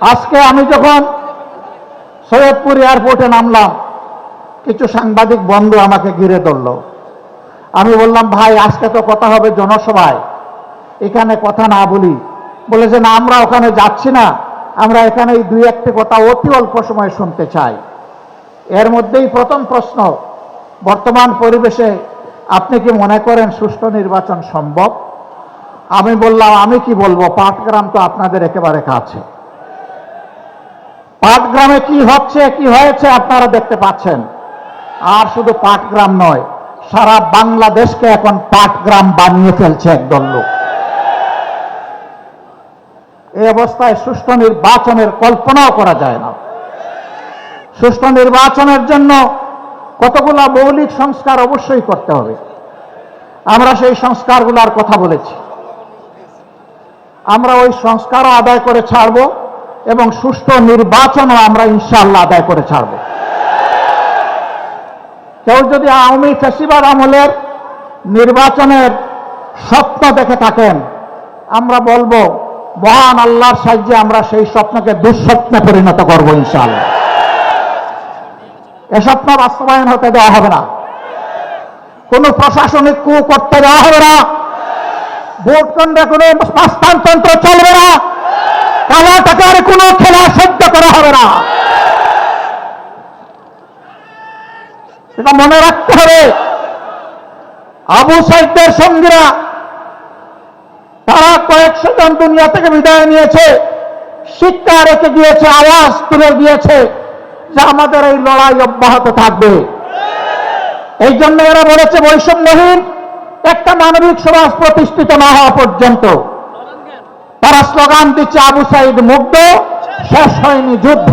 আজকে আমি যখন সৈয়দপুর এয়ারপোর্টে নামলাম, কিছু সাংবাদিক বন্ধু আমাকে ঘিরে ধরল। আমি বললাম, ভাই, আজকে তো কথা হবে জনসভায়। এখানে কথা না বলি। বলে যে, না, আমরা ওখানে যাচ্ছি না। আমরা এখানে এই দুই একটি কথা অতি অল্প সময় শুনতে চাই। এর মধ্যেই প্রথম প্রশ্ন, বর্তমান পরিবেশে আপনি কি মনে করেন সুষ্ঠু নির্বাচন সম্ভব? আমি বললাম, আমি কি বলব? পাটগ্রাম তো আপনাদের একেবারে কাছে। পাটগ্রামে কি হচ্ছে, কি হয়েছে আপনারা দেখতে পাচ্ছেন। আর শুধু পাটগ্রাম নয়, সারা বাংলাদেশকে এখন পাটগ্রাম বানিয়ে ফেলছে একদল লোক। এই অবস্থায় সুষ্ঠু নির্বাচনের কল্পনাও করা যায় না। সুষ্ঠু নির্বাচনের জন্য কতগুলো মৌলিক সংস্কার অবশ্যই করতে হবে। আমরা সেই সংস্কারগুলোর কথা বলেছি। আমরা ওই সংস্কারও আদায় করে ছাড়ব। এবং সুষ্ঠু নির্বাচনও আমরা ইনশাআল্লাহ আদায় করে ছাড়ব। কেউ যদি আওয়ামী ফেসিবাদ আমলের নির্বাচনের স্বপ্ন দেখে থাকেন, আমরা বলব, মহান আল্লাহর সাহায্যে আমরা সেই স্বপ্নকে দুঃস্বপ্নে পরিণত করব ইনশাআল্লাহ। এ স্বপ্ন বাস্তবায়ন হতে দেওয়া হবে না। কোন প্রশাসনিক কু করতে দেওয়া হবে না। ভোট কেন্দ্রে কোনো হস্তান্তর চলবে না। কালা টাকার কোনো খেলা সহ্য করা হবে না। এটা মনে রাখতে হবে। আবু সাইদদের সঙ্গীরা তারা কয়েকশো জন দুনিয়া থেকে বিদায় নিয়েছে। শিক্ষা রেখে দিয়েছে, আওয়াজ তুলে দিয়েছে যে আমাদের এই লড়াই অব্যাহত থাকবে। এই জন্য এরা বলেছে বৈষম্যহীন একটা মানবিক সমাজ প্রতিষ্ঠিত না হওয়া পর্যন্ত। তারা স্লোগান দিচ্ছে আবু সাইদ মুগ্ধ, শেষ হয়নি যুদ্ধ।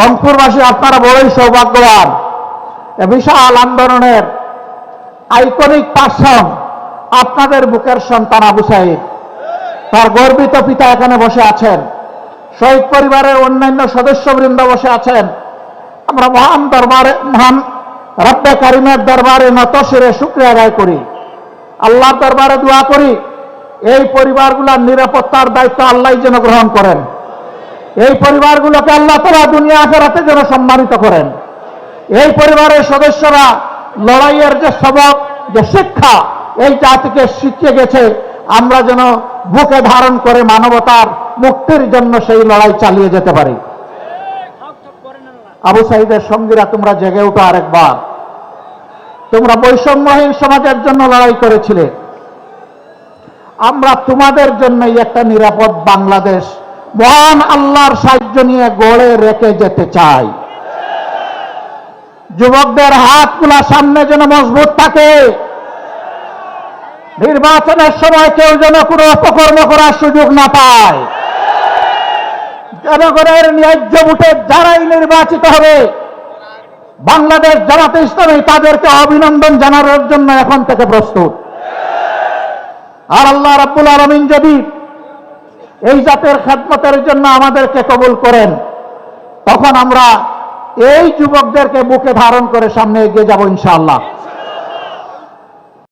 রংপুরবাসী, আপনারা বড়ই সৌভাগ্যবান। বিশাল আন্দোলনের আইকনিক পার্সন আপনাদের বুকের সন্তান আবু সাইদ। তার গর্বিত পিতা এখানে বসে আছেন। শহীদ পরিবারের অন্যান্য সদস্যবৃন্দ বসে আছেন। আমরা মহান দরবারে, মহান রব্বে কারিমের দরবারে নত শিরে শুক্রিয়া আদায় করি। আল্লাহর দরবারে দোয়া করি। এই পরিবারগুলোর নিরাপত্তার দায়িত্ব আল্লাহ যেন গ্রহণ করেন। এই পরিবারগুলোকে আল্লাহ তালা দুনিয়া আখেরাতে যেন সম্মানিত করেন। এই পরিবারের সদস্যরা লড়াইয়ের যে সবক, যে শিক্ষা এই জাতিকে শিখিয়ে গেছে। আমরা যেন বুকে ধারণ করে মানবতার মুক্তির জন্য সেই লড়াই চালিয়ে যেতে পারি। আবু সাইদের সঙ্গীরা তোমরা জেগে উঠো আরেকবার। তোমরা বৈষম্যহীন সমাজের জন্য লড়াই করেছিলে। আমরা তোমাদের জন্যই একটা নিরাপদ বাংলাদেশ। মহান আল্লাহর সাহায্য নিয়ে গড়ে রেখে যেতে চাই। যুবকদের হাতগুলা সামনে যেন মজবুত থাকে। নির্বাচনের সময় কেউ যেন কোনো অপকর্ম করার সুযোগ না পায়। জনগণের ন্যায্য ভোটে যারাই নির্বাচিত হবে, বাংলাদেশ জামাতে ইসলামী তাদেরকে অভিনন্দন জানানোর জন্য এখন থেকে প্রস্তুত। আর আল্লাহ রাব্বুল আলমিন যদি এই জাতের খেদমতের জন্য আমাদেরকে কবুল করেন, তখন আমরা এই যুবকদেরকে বুকে ধারণ করে সামনে এগিয়ে যাব ইনশাআল্লাহ।